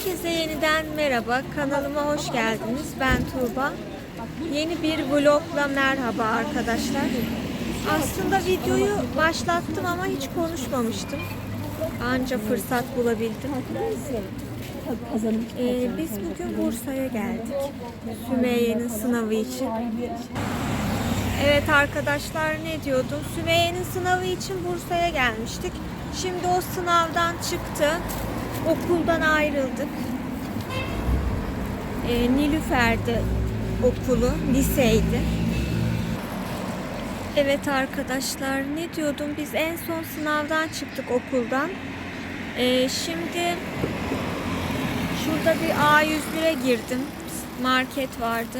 Herkese yeniden merhaba. Kanalıma hoş geldiniz. Ben Tuğba. Yeni bir vlogla merhaba arkadaşlar. Aslında videoyu başlattım ama hiç konuşmamıştım. Anca fırsat bulabildim. Ee, biz bugün Bursa'ya geldik. Sümeyye'nin sınavı için. Evet arkadaşlar ne diyordum? Sümeyye'nin sınavı için Bursa'ya gelmiştik. Şimdi o sınavdan çıktı. Okuldan ayrıldık. Ee, Nilüfer'de okulu, liseydi. Evet arkadaşlar ne diyordum? Biz en son sınavdan çıktık okuldan. Ee, şimdi şurada bir A101'e girdim. Market vardı.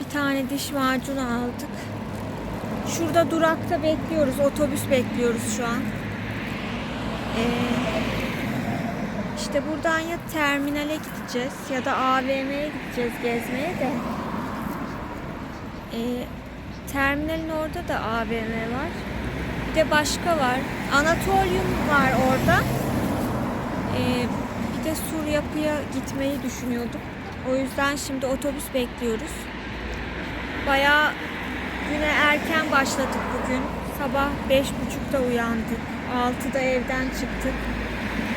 Bir tane diş macunu aldık. Şurada durakta bekliyoruz. Otobüs bekliyoruz şu an. Ee, işte buradan ya terminale gideceğiz ya da AVM'ye gideceğiz gezmeye de. Ee, terminalin orada da AVM var. Bir de başka var. Anatolium var orada. Ee, bir de Sur Yapı'ya gitmeyi düşünüyorduk. O yüzden şimdi otobüs bekliyoruz. Bayağı güne erken başladık bugün. Sabah beş buçukta uyandık. 6'da evden çıktık.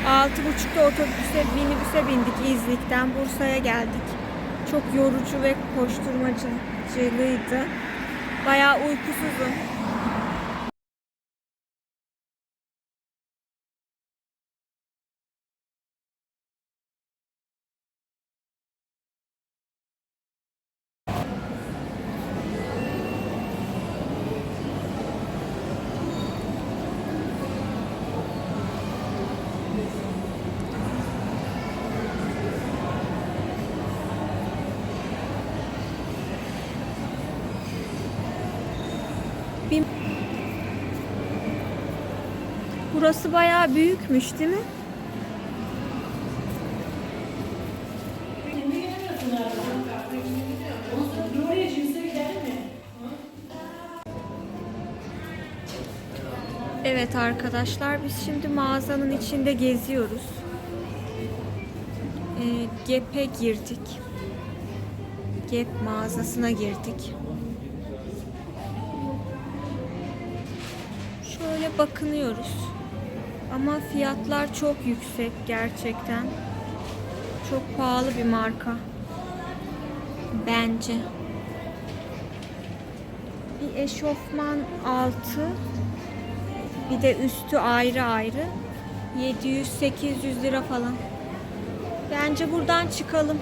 Altı buçukta otobüse, minibüse bindik İznik'ten Bursa'ya geldik. Çok yorucu ve koşturmacılıydı. Bayağı uykusuzum. Burası bayağı büyükmüş değil mi? Evet arkadaşlar biz şimdi mağazanın içinde geziyoruz. Ee, Gap'e girdik. Gap mağazasına girdik. Şöyle bakınıyoruz. Ama fiyatlar çok yüksek gerçekten. Çok pahalı bir marka. Bence. Bir eşofman altı bir de üstü ayrı ayrı 700-800 lira falan. Bence buradan çıkalım.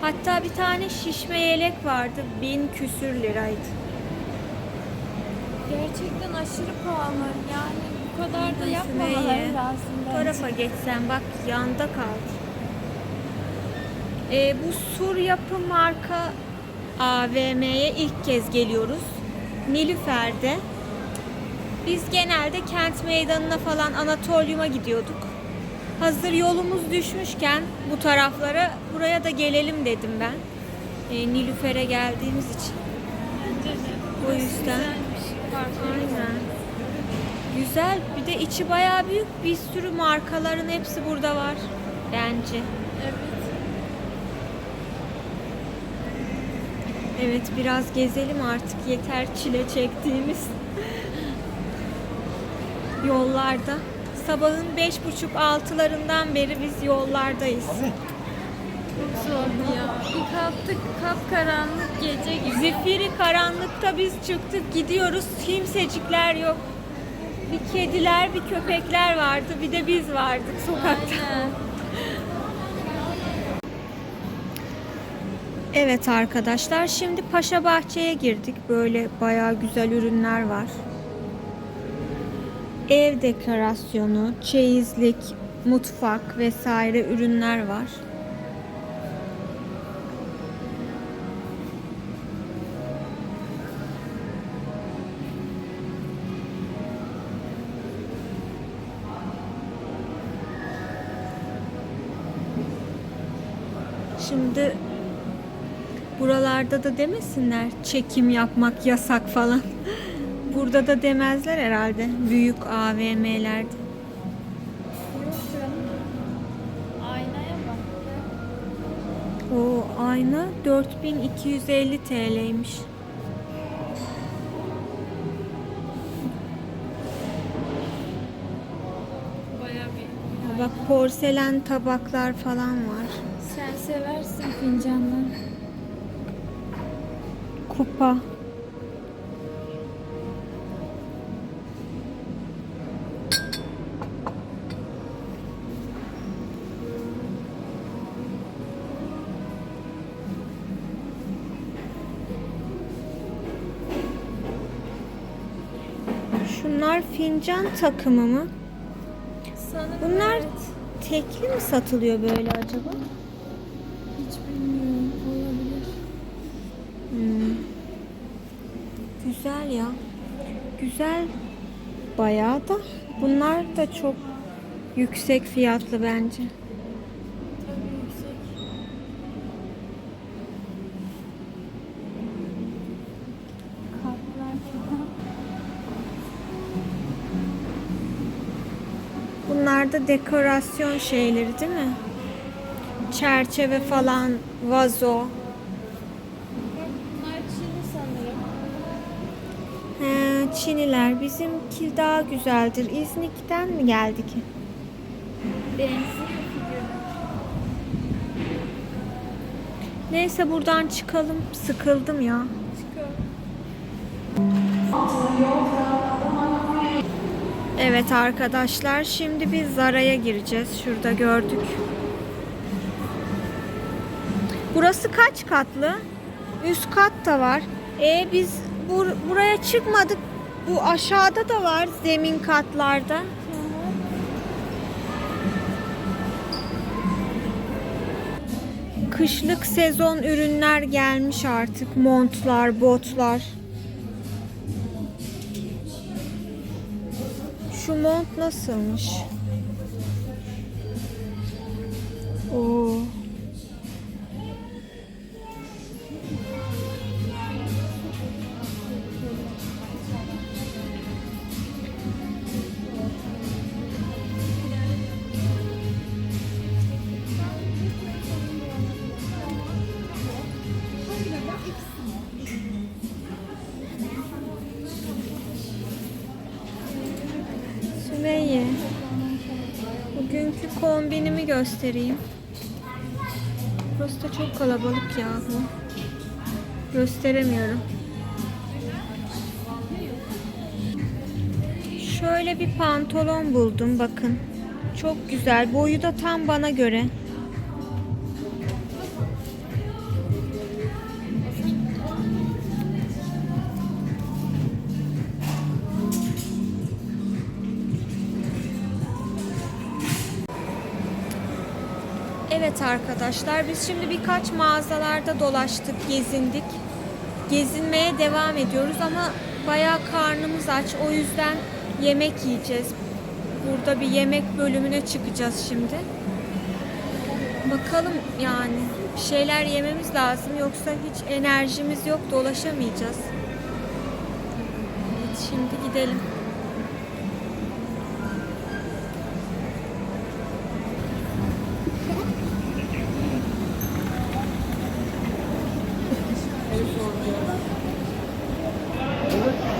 Hatta bir tane şişme yelek vardı. Bin küsür liraydı. Gerçekten aşırı pahalı. Yani kadar da yapmamaları lazım Bu bence. tarafa geçsen bak yanda kaldı. Ee, bu Sur Yapı marka AVM'ye ilk kez geliyoruz. Nilüfer'de. Biz genelde kent meydanına falan Anatolyum'a gidiyorduk. Hazır yolumuz düşmüşken bu taraflara buraya da gelelim dedim ben. Ee, Nilüfer'e geldiğimiz için. O yüzden. Aynen. Güzel. Bir de içi bayağı büyük. Bir sürü markaların hepsi burada var. Bence. Evet. Evet biraz gezelim artık. Yeter çile çektiğimiz. Yollarda. Sabahın beş buçuk altılarından beri biz yollardayız. Çok zordu ya. Bir kalktık kapkaranlık gece gibi. Zifiri karanlıkta biz çıktık gidiyoruz. Kimsecikler yok. Bir kediler, bir köpekler vardı. Bir de biz vardık sokakta. Aynen. Evet arkadaşlar şimdi Paşa Bahçe'ye girdik. Böyle bayağı güzel ürünler var. Ev dekorasyonu, çeyizlik, mutfak vesaire ürünler var. Buralarda da demesinler çekim yapmak yasak falan. Burada da demezler herhalde büyük AVM'lerde. O ayna 4250 TL'ymiş. Bak porselen tabaklar falan var. Sen seversin fincanları. Kupa. Şunlar fincan takımı mı? Sanırım Bunlar evet. tekli mi satılıyor böyle acaba? Hiç bilmiyorum. Olabilir. Hmm. Güzel ya. Güzel bayağı da. Bunlar da çok yüksek fiyatlı bence. Bunlar da dekorasyon şeyleri değil mi? Çerçeve falan, vazo. Çiniler. Bizimki daha güzeldir. İznik'ten mi geldi ki? Benziyor. Neyse buradan çıkalım. Sıkıldım ya. Evet arkadaşlar şimdi biz Zara'ya gireceğiz. Şurada gördük. Burası kaç katlı? Üst kat da var. E biz bur- buraya çıkmadık. Bu aşağıda da var zemin katlarda. Kışlık sezon ürünler gelmiş artık. Montlar, botlar. Şu mont nasılmış? Bugünkü kombinimi göstereyim. Burası da çok kalabalık ya bu. Gösteremiyorum. Şöyle bir pantolon buldum bakın. Çok güzel. Boyu da tam bana göre. Arkadaşlar biz şimdi birkaç mağazalarda dolaştık, gezindik. Gezinmeye devam ediyoruz ama bayağı karnımız aç. O yüzden yemek yiyeceğiz. Burada bir yemek bölümüne çıkacağız şimdi. Bakalım yani bir şeyler yememiz lazım yoksa hiç enerjimiz yok dolaşamayacağız. Evet şimdi gidelim.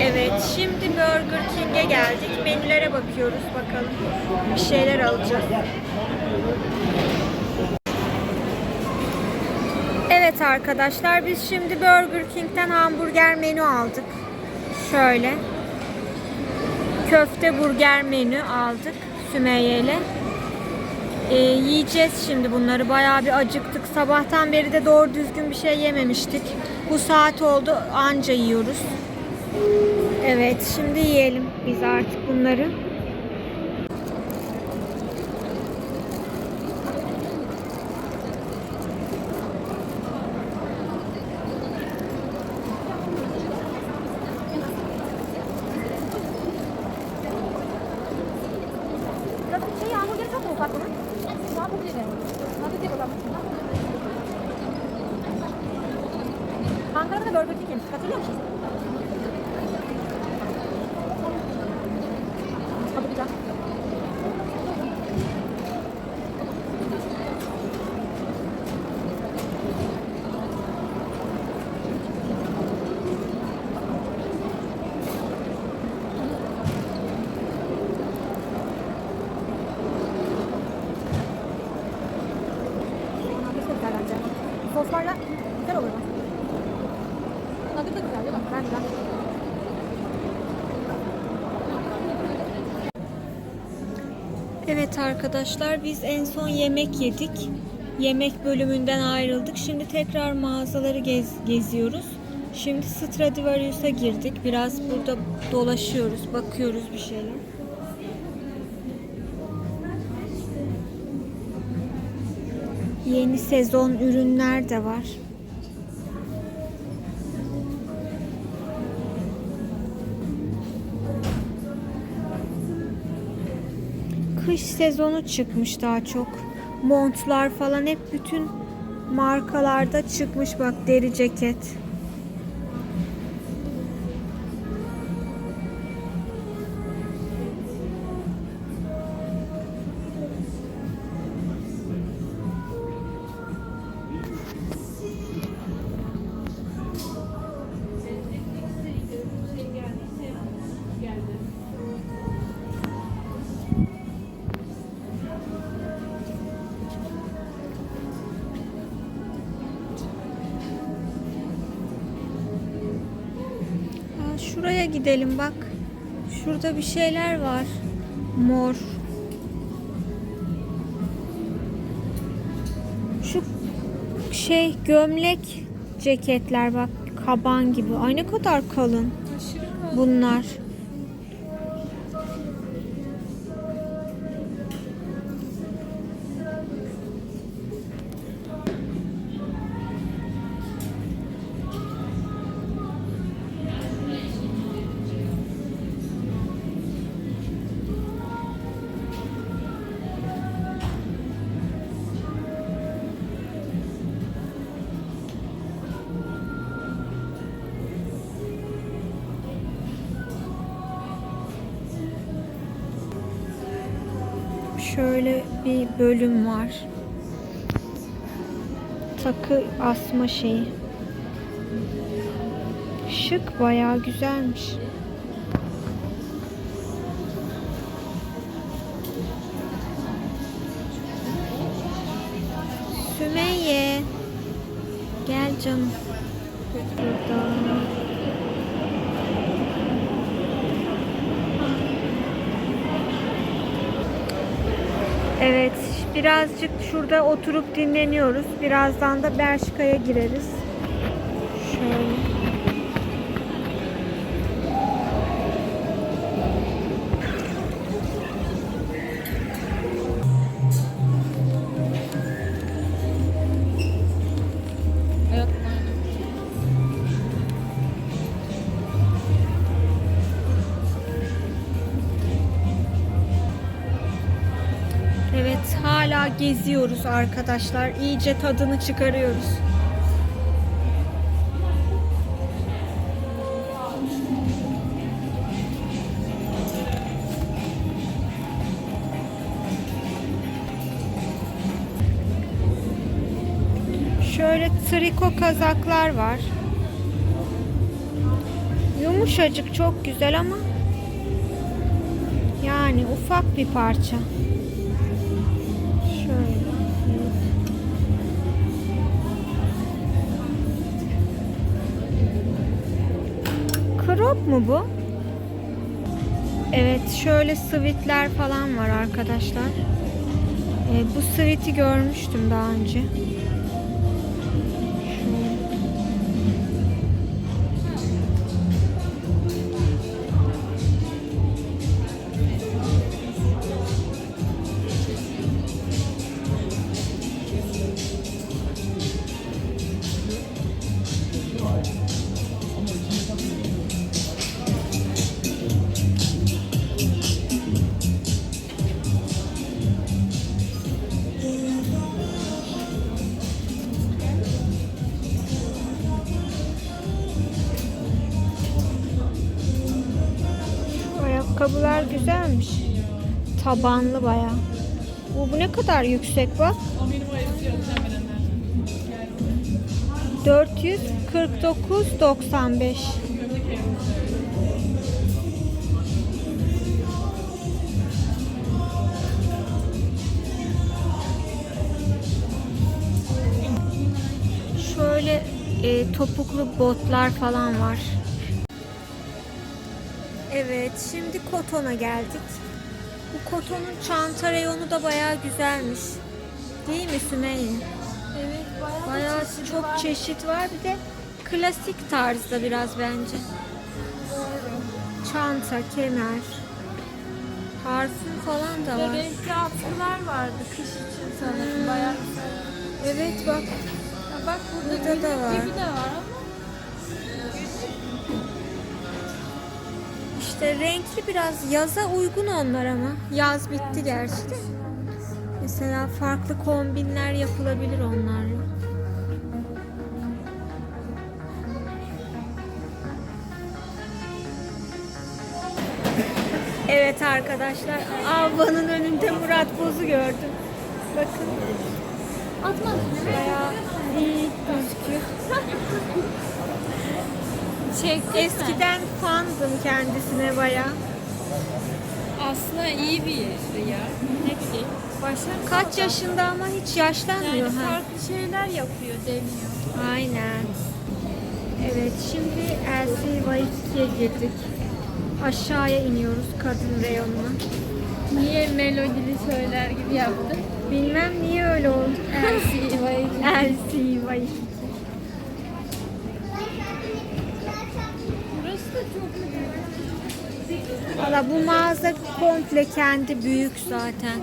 Evet, şimdi Burger King'e geldik. Menülere bakıyoruz bakalım. Bir şeyler alacağız. Evet arkadaşlar, biz şimdi Burger King'den hamburger menü aldık. Şöyle. Köfte burger menü aldık Sümeyye ile. Ee, yiyeceğiz şimdi bunları. Bayağı bir acıktık. Sabahtan beri de doğru düzgün bir şey yememiştik. Bu saat oldu anca yiyoruz. Evet, şimdi yiyelim biz artık bunları. Şey, hamburgeri çok mu ufak bunun? Ankara'da da Burger King yemiş. Hatırlıyor musunuz? Tadı güzel. Ben de. Evet arkadaşlar biz en son yemek yedik. Yemek bölümünden ayrıldık. Şimdi tekrar mağazaları gez, geziyoruz. Şimdi Stradivarius'a girdik. Biraz burada dolaşıyoruz, bakıyoruz bir şeyler. Yeni sezon ürünler de var. Kış sezonu çıkmış daha çok. Montlar falan hep bütün markalarda çıkmış bak deri ceket. Şuraya gidelim bak. Şurada bir şeyler var. Mor. Şu şey gömlek ceketler bak kaban gibi. Ay ne kadar kalın bunlar. Şöyle bir bölüm var. Takı asma şeyi. Şık bayağı güzelmiş. Sümeyye. Gel canım. Burada. Evet, birazcık şurada oturup dinleniyoruz. Birazdan da Bershka'ya gireriz. Şöyle. Geziyoruz arkadaşlar. İyice tadını çıkarıyoruz. Şöyle triko kazaklar var. Yumuşacık çok güzel ama yani ufak bir parça. Crop mu bu? Evet, şöyle sweatler falan var arkadaşlar. Ee, bu sweat'i görmüştüm daha önce. Ayakkabılar güzelmiş. Tabanlı baya. Bu, bu ne kadar yüksek bak. 449.95. Şöyle e, topuklu botlar falan var. Evet, şimdi Koton'a geldik. Bu Koton'un çanta reyonu da bayağı güzelmiş. Değil mi Sümeyye? Evet bayağı, Bayağı çeşidi çok var. çeşit var. Bir de klasik tarzda biraz bence. Çanta, kemer, parfüm falan da Ve var. renkli atkılar vardı kış için sanırım bayağı güzel. Evet bak. Ya bak burada, Burada da var. gibi de var ama İşte renkli biraz yaza uygun onlar ama. Yaz bitti gerçi de. Mesela farklı kombinler yapılabilir onlarla. Evet arkadaşlar, Avva'nın önünde Murat Boz'u gördüm. Bakın. atmadım. Bayağı iyi gözüküyor. Çektik Eskiden fandım kendisine bayağı. Aslında iyi bir yerdi ya. Ne bileyim. Başarılı Kaç adam. yaşında ama hiç yaşlanmıyor Yani ha. farklı şeyler yapıyor deniyor. Aynen. Evet şimdi Elsie Waikiki'ye girdik. Aşağıya iniyoruz kadın reyonuna. Niye melodili söyler gibi yaptın? Bilmem niye öyle oldu. Elsie Waikiki. Elsie Waikiki. Valla bu mağaza komple kendi büyük zaten.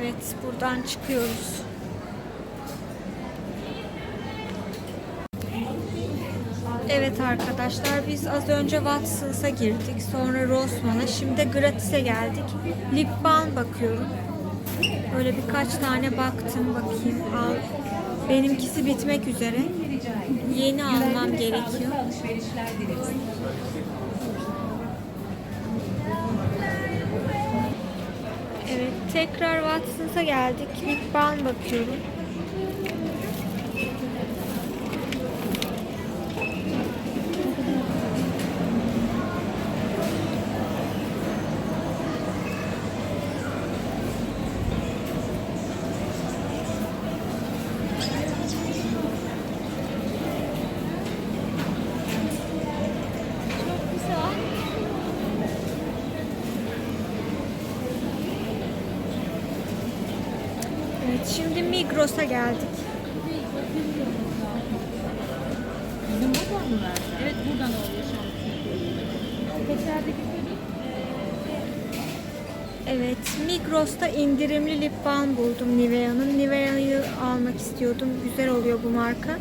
Evet buradan çıkıyoruz. Evet arkadaşlar biz az önce Watson's'a girdik. Sonra Rossmann'a. Şimdi Gratis'e geldik. Lip balm bakıyorum. Böyle birkaç tane baktım bakayım. Al. Benimkisi bitmek üzere. Yeni almam gerekiyor. Evet tekrar Watson's'a geldik. Lip balm bakıyorum. Çok güzel. Evet şimdi Migros'a geldik. Bizim buradan mı verdi? Evet buradan oluyor şampiyon. Geçerdeki Evet, Migros'ta indirimli lip balm buldum Nivea'nın. Nivea'yı almak istiyordum. Güzel oluyor bu marka.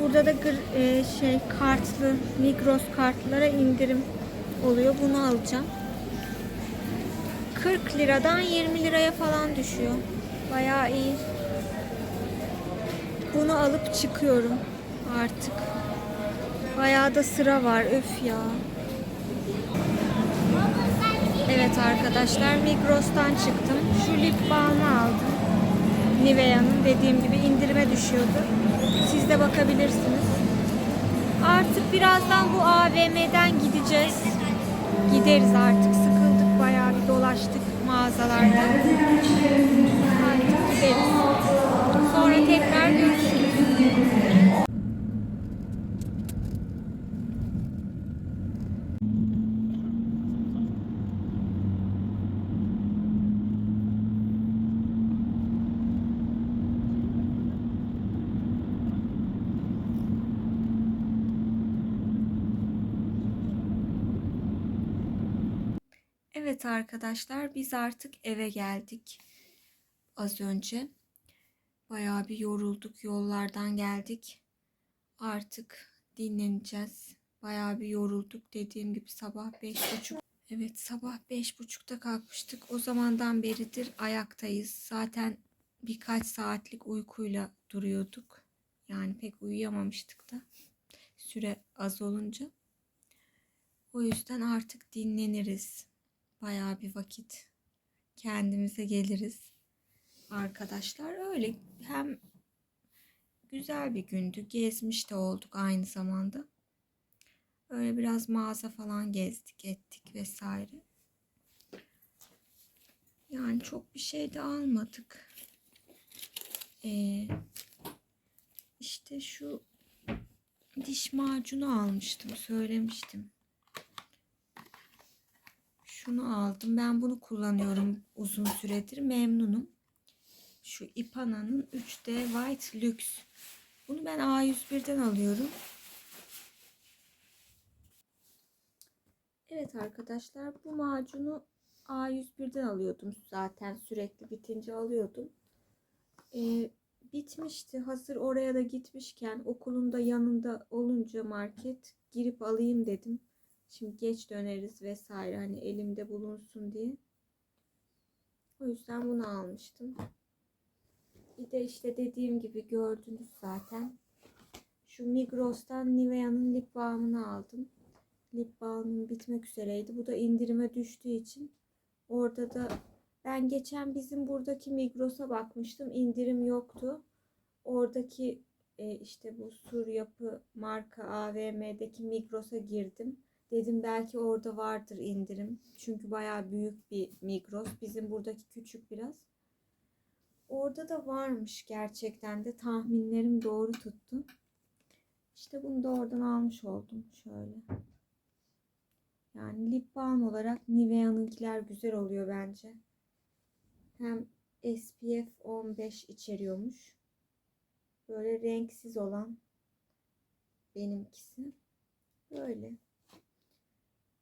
Burada da e, şey kartlı, Migros kartlara indirim oluyor. Bunu alacağım. 40 liradan 20 liraya falan düşüyor. Bayağı iyi. Bunu alıp çıkıyorum artık. Bayağı da sıra var. Öf ya. Evet arkadaşlar Migros'tan çıktım. Şu lip balmı aldım. Nivea'nın dediğim gibi indirime düşüyordu. Siz de bakabilirsiniz. Artık birazdan bu AVM'den gideceğiz. Gideriz artık. Sıkıldık bayağı bir dolaştık mağazalarda. Artık gideriz. Sonra tekrar görüşürüz. Arkadaşlar biz artık eve geldik. Az önce bayağı bir yorulduk yollardan geldik. Artık dinleneceğiz. Bayağı bir yorulduk dediğim gibi sabah beş buçuk. Evet sabah beş buçukta kalkmıştık. O zamandan beridir ayaktayız. Zaten birkaç saatlik uykuyla duruyorduk. Yani pek uyuyamamıştık da süre az olunca. O yüzden artık dinleniriz. Bayağı bir vakit kendimize geliriz. Arkadaşlar öyle hem güzel bir gündü. Gezmiş de olduk aynı zamanda. Öyle biraz mağaza falan gezdik ettik vesaire. Yani çok bir şey de almadık. Ee, işte şu diş macunu almıştım. Söylemiştim. Şunu aldım. Ben bunu kullanıyorum uzun süredir. Memnunum. Şu Ipana'nın 3D White Luxe. Bunu ben A101'den alıyorum. Evet arkadaşlar bu macunu A101'den alıyordum zaten sürekli bitince alıyordum. Ee, bitmişti hazır oraya da gitmişken okulun da yanında olunca market girip alayım dedim. Şimdi geç döneriz vesaire hani elimde bulunsun diye. O yüzden bunu almıştım. Bir de işte dediğim gibi gördünüz zaten. Şu Migros'tan Nivea'nın lip balmını aldım. Lip balmım bitmek üzereydi. Bu da indirime düştüğü için orada da ben geçen bizim buradaki Migros'a bakmıştım. İndirim yoktu. Oradaki e, işte bu Sur Yapı marka AVM'deki Migros'a girdim. Dedim belki orada vardır indirim. Çünkü bayağı büyük bir Migros. Bizim buradaki küçük biraz. Orada da varmış gerçekten de tahminlerim doğru tuttu. İşte bunu da oradan almış oldum şöyle. Yani lip balm olarak Nivea'nınkiler güzel oluyor bence. Hem SPF 15 içeriyormuş. Böyle renksiz olan benimkisi. Böyle.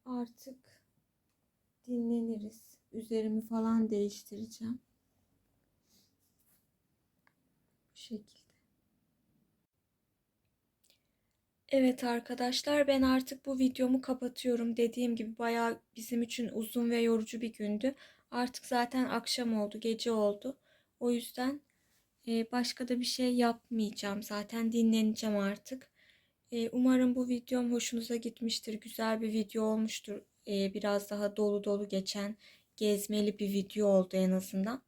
Artık dinleniriz. Üzerimi falan değiştireceğim. Bu şekilde. Evet arkadaşlar ben artık bu videomu kapatıyorum. Dediğim gibi bayağı bizim için uzun ve yorucu bir gündü. Artık zaten akşam oldu, gece oldu. O yüzden e, başka da bir şey yapmayacağım. Zaten dinleneceğim artık. Umarım bu videom hoşunuza gitmiştir. Güzel bir video olmuştur. Biraz daha dolu dolu geçen gezmeli bir video oldu en azından.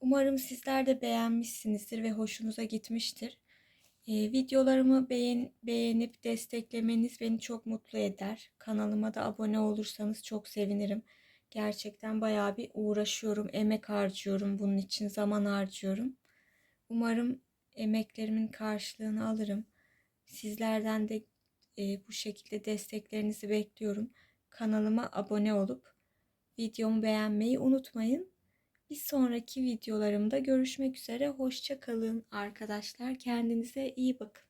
Umarım sizler de beğenmişsinizdir ve hoşunuza gitmiştir. Videolarımı beğen, beğenip desteklemeniz beni çok mutlu eder. Kanalıma da abone olursanız çok sevinirim. Gerçekten bayağı bir uğraşıyorum, emek harcıyorum bunun için, zaman harcıyorum. Umarım emeklerimin karşılığını alırım. Sizlerden de e, bu şekilde desteklerinizi bekliyorum. Kanalıma abone olup videomu beğenmeyi unutmayın. Bir sonraki videolarımda görüşmek üzere. Hoşça kalın arkadaşlar. Kendinize iyi bakın.